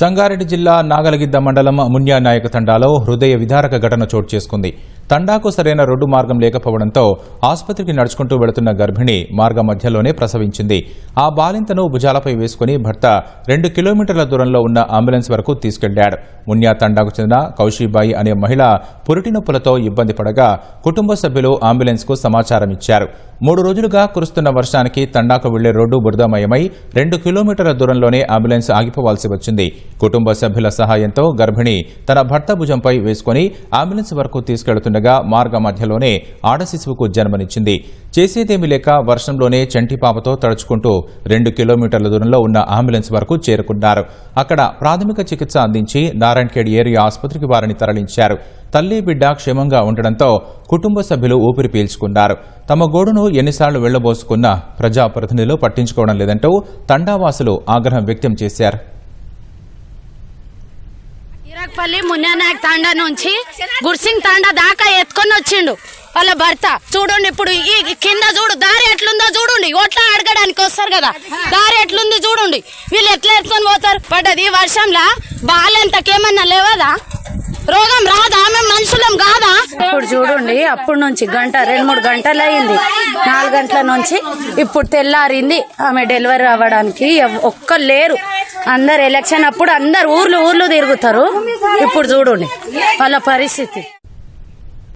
సంగారెడ్డి జిల్లా నాగలగిద్ద మండలం మున్యా నాయక తండాలో హృదయ విదారక ఘటన చోటు చేసుకుంది. తండాకు సరైన రోడ్డు మార్గం లేకపోవడంతో ఆసుపత్రికి నడుచుకుంటూ వెళుతున్న గర్భిణి మార్గ మధ్యలోనే ప్రసవించింది. ఆ బాలింతను భుజాలపై వేసుకుని భర్త రెండు కిలోమీటర్ల దూరంలో ఉన్న అంబులెన్స్ వరకు తీసుకెళ్ళాడు. మున్యా తండాకు చెందిన కౌశీబాయి అనే మహిళ పురిటి నొప్పులతో ఇబ్బంది పడగా కుటుంబ సభ్యులు అంబులెన్స్కు సమాచారం ఇచ్చారు. మూడు రోజులుగా కురుస్తున్న వర్షానికి తండాకు వెళ్ళే రోడ్డు బురదమయమై రెండు కిలోమీటర్ల దూరంలోనే అంబులెన్స్ ఆగిపోవాల్సి వచ్చింది. కుటుంబ సభ్యుల సహాయంతో గర్భిణి తన భర్త భుజంపై వేసుకుని అంబులెన్స్ వరకు తీసుకెళ్తుండగా మార్గ మధ్యలోనే ఆడశిశువుకు జన్మనిచ్చింది. చేసేదేమీ లేక వర్షంలోనే చంటిపాపతో తడుచుకుంటూ రెండు కిలోమీటర్ల దూరంలో ఉన్న అంబులెన్స్ వరకు చేరుకున్నారు. అక్కడ ప్రాథమిక చికిత్స అందించి నారాయణఖేడ్ ఏరియా ఆసుపత్రికి వారిని తరలించారు. తల్లి బిడ్డ క్షేమంగా ఉండడంతో కుటుంబ సభ్యులు ఊపిరి పీల్చుకున్నారు. తమ గోడును ఎన్నిసార్లు వెళ్ళబోసుకున్న ప్రజాప్రతినిధులు పట్టించుకోవడం లేదంటూ తండావాసులు ఆగ్రహం వ్యక్తం చేశారు. ఇరక్పల్లి మున్యానాయక్ తాండా నుంచి గుర్సింగ్ తాండా దాకా ఎత్తుకొని వచ్చిండు. వాళ్ళ భర్త చూడండి ఇప్పుడు ఈ కింద చూడు దారి ఎట్లుందో చూడండి. ఓట్లా అడగడానికి వస్తారు కదా. దారి ఎట్లుంది చూడండి. వీళ్ళు ఎట్లా ఎత్తుకొని పోతారు? పడ్డది వర్షంలా? బాలెంతకేమన్నా లేవదా? రోగం రాదా? మనుషులం కాదా? ఇప్పుడు చూడండి అప్పటి నుంచి గంట రెండు మూడు గంటలు అయింది. నాలుగు గంటల నుంచి ఇప్పుడు తెల్లారింది. ఆమె డెలివరీ అవ్వడానికి ఎవ్- ఒక్కరు లేరు. అందరు ఎలక్షన్ అప్పుడు అందరు ఊర్లు ఊర్లు తిరుగుతారు. ఇప్పుడు చూడండి వాళ్ళ పరిస్థితి.